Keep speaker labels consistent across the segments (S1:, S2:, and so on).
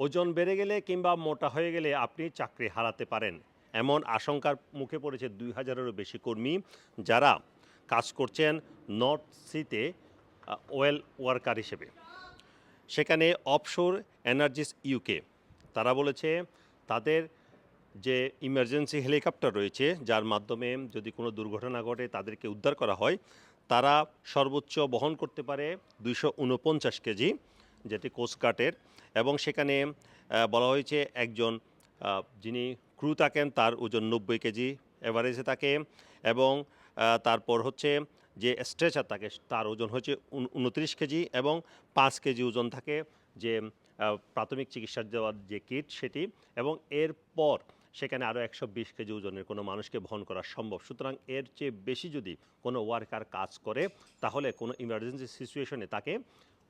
S1: ওজন বেড়ে গেলে কিংবা মোটা হয়ে গেলে আপনি চাকরি হারাতে পারেন। এমন আশঙ্কার মুখে পড়েছে দুই হাজারেরও বেশি কর্মী যারা কাজ করছেন নর্থ সিতে ওয়েল ওয়ার্কার হিসেবে। সেখানে অফশোর এনার্জিস ইউকে। তারা বলেছে, তাদের যে ইমার্জেন্সি হেলিকপ্টার রয়েছে, যার মাধ্যমে যদি কোনো দুর্ঘটনা ঘটে তাদেরকে উদ্ধার করা হয়, তারা সর্বোচ্চ বহন করতে পারে দুইশো উনপঞ্চাশ কেজি। যেটি কোস্টগার্ডের এবং সেখানে বলা হয়েছে একজন যিনি ক্রু থাকেন, তার ওজন নব্বই কেজি এভারেজে থাকে, এবং তারপর হচ্ছে যে স্ট্রেচার থাকে, তার ওজন হচ্ছে উনত্রিশ কেজি এবং পাঁচ কেজি ওজন থাকে, যে প্রাথমিক চিকিৎসার দেওয়ার যে কিট সেটি, এবং এরপর সেখানে আরও একশো বিশ কেজি ওজনের কোনো মানুষকে বহন করা সম্ভব। সুতরাং এর চেয়ে বেশি যদি কোনো ওয়ার্কার কাজ করে, তাহলে কোনো ইমার্জেন্সি সিচুয়েশনে তাকে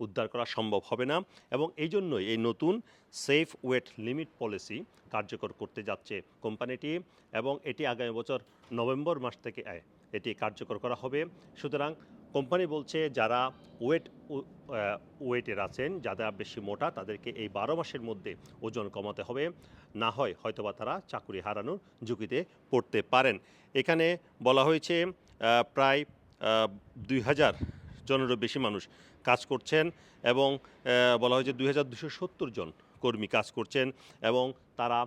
S1: উদ্ধার করা সম্ভব হবে না এবং এই জন্যই এই নতুন সেফ ওয়েট লিমিট পলিসি কার্যকর করতে যাচ্ছে কোম্পানিটি এবং এটি আগামী বছর নভেম্বর মাস থেকে এটি কার্যকর করা হবে। সুতরাং কোম্পানি বলছে যারা ওয়েট ওয়েটের আছেন, যারা বেশি মোটা, তাদেরকে এই বারো মাসের মধ্যে ওজন কমাতে হবে। না হয় হয়তোবা তারা চাকুরি হারানোর ঝুঁকিতে পড়তে পারেন। এখানে বলা হয়েছে প্রায় দুই হাজার জনেরও বেশি মানুষ কাজ করছেন এবং বলা হয়েছে দুই হাজার দুশো সত্তর জন কর্মী কাজ করছেন এবং তারা,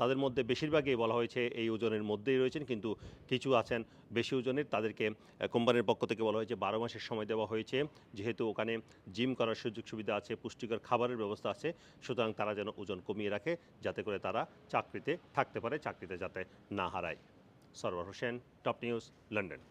S1: তাদের মধ্যে বেশিরভাগই বলা হয়েছে এই ওজনের মধ্যেই রয়েছেন, কিন্তু কিছু আছেন বেশি ওজনের, তাদেরকে কোম্পানির পক্ষ থেকে বলা হয়েছে বারো মাসের সময় দেওয়া হয়েছে, যেহেতু ওখানে জিম করার সুযোগ সুবিধা আছে, পুষ্টিকর খাবারের ব্যবস্থা আছে, সুতরাং তারা যেন ওজন কমিয়ে রাখে, যাতে করে তারা চাকরিতে থাকতে পারে, চাকরিতে যাতে না হারায়। Sarwar Hossain, top news, London.